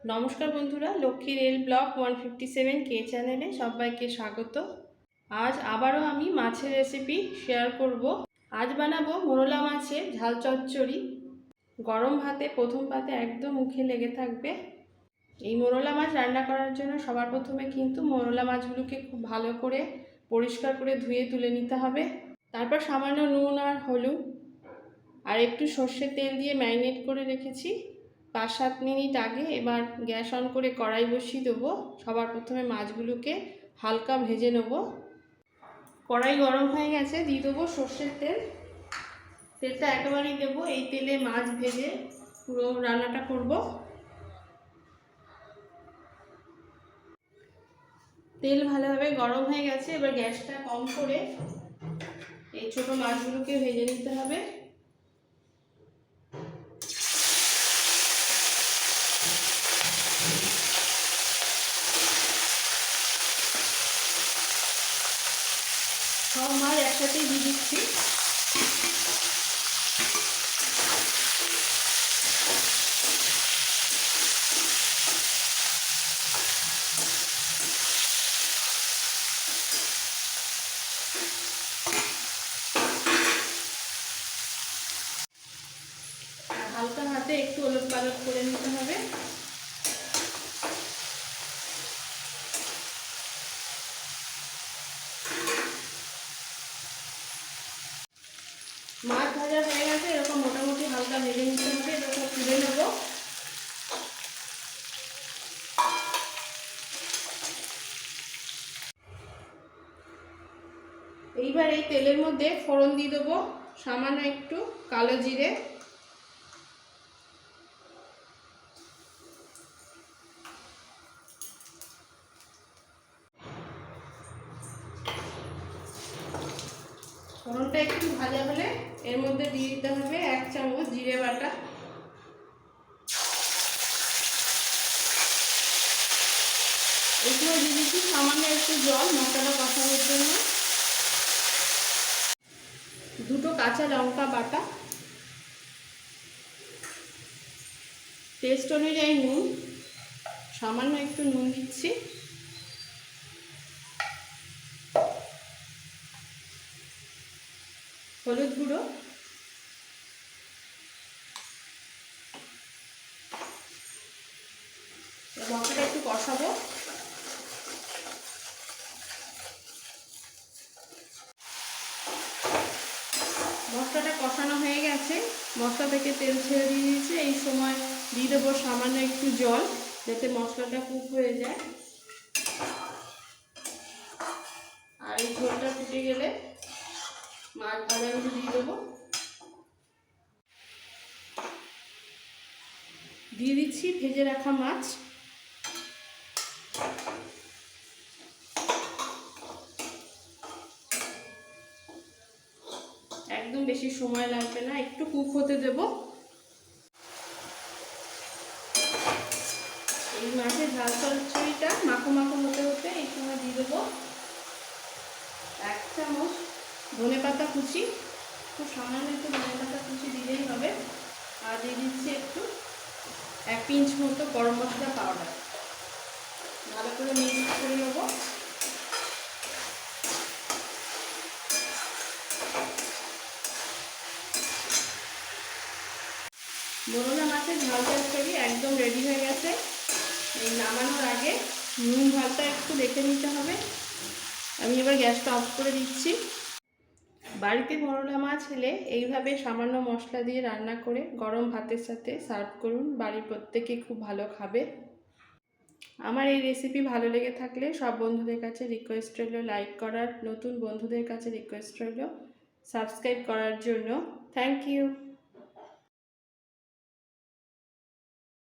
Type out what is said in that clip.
নমস্কার বন্ধুরা, Lakshmi rail block one fifty seven কে চ্যানেলে সবাইকে স্বাগত। আজ আবারও আমি মাছের রেসিপি শেয়ার করব। আজ বানাবো মোরলা মাছের ঝাল চচ্চড়ি। গরম ভাতে, প্রথম পাতে একদম মুখে লেগে থাকবে। এই মোরলা মাছ রান্না করার জন্য সবার প্রথমে কিন্তু মোরলা মাছগুলোকে খুব ভালো করে পরিষ্কার করে ধুয়ে তুলে নিতে হবে। তারপর সামান্য নুন আর হলুদ। আর একটু সর্ষের তেল দিয়ে ম্যারিনেট করে রেখেছি। পাঁচ সাত মিনিট আগে এবার গ্যাস অন করে কড়াই বসিয়ে দেবো। সবার প্রথমে মাছগুলোকে হালকা ভেজে নেব। কড়াই গরম হয়ে গেছে, দিয়ে দেবো সর্ষের তেল। তেলটা একেবারেই দেবো, এই তেলে মাছ ভেজে পুরো রান্নাটা করব। তেল ভালোভাবে গরম হয়ে গেছে, এবার গ্যাসটা কম করে এই ছোট মাছগুলোকে ভেজে নিতে হবে। সব একসাথেই দিয়ে দিচ্ছি। হালকা হাতে একটু ওলট পালট করে নিতে হবে মাছ ভাজা হয়ে গেছে, এরকম মোটামুটি হালকা ভেজে নিতে হবে এরকম তুলে নেব। এইবার এই তেলের মধ্যে ফোড়ন দিয়ে দেবো, সামান্য একটু কালো জিরে। ফোড়নটা একটু ভাজা হলে এর মধ্যে দিয়ে দিতে হবে এক চামচ জিরে বাটা। এগুলো দিয়ে দিচ্ছি সামান্য একটু জল, মশলা কষানোর জন্য। দুটো কাঁচা লঙ্কা বাটা। টেস্ট অনুযায়ী নুন, সামান্য একটু নুন দিচ্ছি। হলুদ গুঁড়ো। মশলাটা একটু কষাবো। মশলাটা কষানো হয়ে গেছে। মশলা থেকে তেল ছেড়ে দিয়ে দিয়েছে। এই সময় দিয়ে দেবো সামান্য একটু জল, যাতে মশলাটা কুক হয়ে যায়। আর এই ঝোলটা ফুটে গেলে মাছ ভাজাগুলো দিয়ে দেবো। দিয়ে দিচ্ছি ভেজে রাখা মাছ। একদম বেশি সময় লাগবে না, একটু কুক হতে দেব। এই মাছের ঝাল চচ্চড়িটা মাখো মাখো হতে হতে এই সময় দিয়ে দেবো। এক চামচ ধনে পাতা কুচি, খুব সামান্য একটু ধনে পাতা কুচি দিলেই হবে। আর দিয়ে দিচ্ছি একটু এক পিঞ্চ মতো গরম মশলা পাউডার ভালো করে মিক্স করে নেব। মোরলা মাছের ঝাল তরকারি একদম রেডি হয়ে গেছে। এই নামানোর আগে নুন ভাতটা একটু দেখে নিতে হবে। আমি এবার গ্যাসটা অফ করে দিচ্ছি। বাড়িতে মোরলা মাছ এলে এইভাবে সামান্য মশলা দিয়ে রান্না করে গরম ভাতের সাথে সার্ভ করুন। বাড়ির প্রত্যেকে খুব ভালো খাবে। আমার এই রেসিপি ভালো লেগে থাকলে সব বন্ধুদের কাছে রিকোয়েস্ট রইল লাইক করার। নতুন বন্ধুদের কাছে রিকোয়েস্ট রইল সাবস্ক্রাইব করার জন্য। Thank you